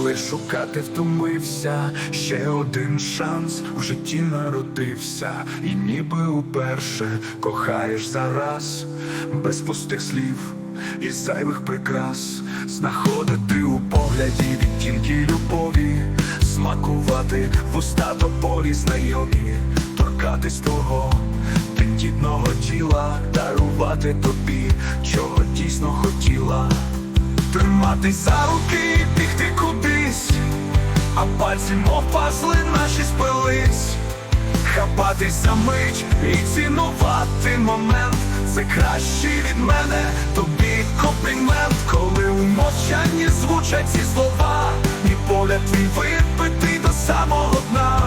коли шукати втомився, ще один шанс в житті народився, і ніби уперше кохаєш зараз, без пустих слів і зайвих прикрас, знаходити у погляді відтінки любові, смакувати вуста до полі знайомі, торкатись того тендітного тіла, дарувати тобі, чого дійсно хотіла. Триматись за руки а пальці, мов пазли наші спились, хапатись за мить і цінувати момент. Це кращий від мене, тобі комплімент, коли у мовчанні звучать ці слова, і погляд твій випитий до самого дна.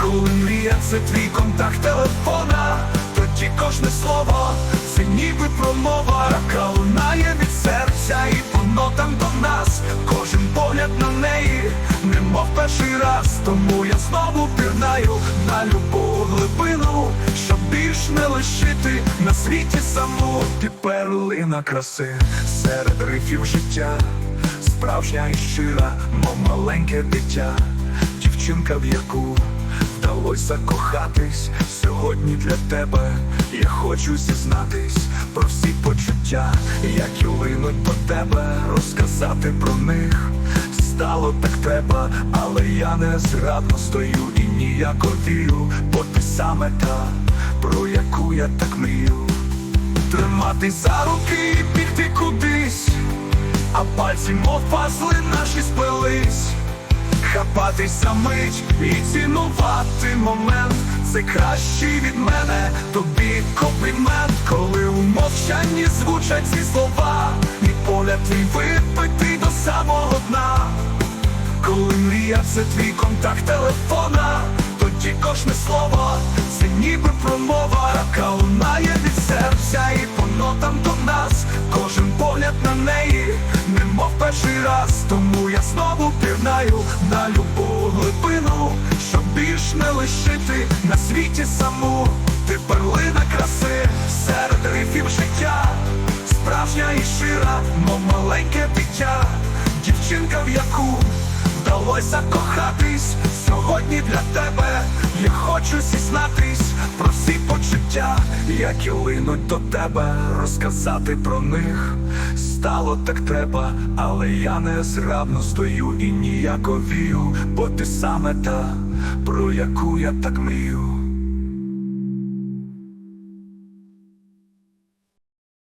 Коли мрія це твій контакт телефона, тоді кожне слово це ніби промова, яка лунає від серця і по нотам до нас. Кожен погляд на неї, немов перший раз. Тому я знову пірнаю на любу глибину, щоб більш не лишити на світі саму ти перлина краси серед рифів життя, справжня і щира, мов маленьке дитя, дівчинка, в яку вдалось закохатись сьогодні для тебе. Я хочу зізнатись про всі почуття, які линуть до тебе, розказати про них. Стало так треба, але я не зрадно стою і ніяко вірю, бо ти саме та, про яку я так мрію. Тримати за руки і бігти кудись, а пальці, мов пазли наші спились. Хапатись за мить і цінувати момент Це кращий від мене, тобі комплімент Коли у мовчанні звучать ці слова. І погляд твій випитий до самого дна. Коли мрія це твій контакт телефона Тоді кожне слово це ніби промова. Яка лунає від серця і по нотам до нас. Кожен погляд на неї, немов перший раз. Тому я знову пірнаю на глибину Щоб не лишити на світі саму. Ти перлина краси серед рифів життя. Справжня і шира, мов маленьке дитя. Дівчинка, в яку вдалося кохатись Сьогодні для тебе я хочу зізнатись про всі почуття, які линуть до тебе, розказати про них стало так треба, але я не зрабно стою і ніяковію, бо ти саме та, про яку я так мрію.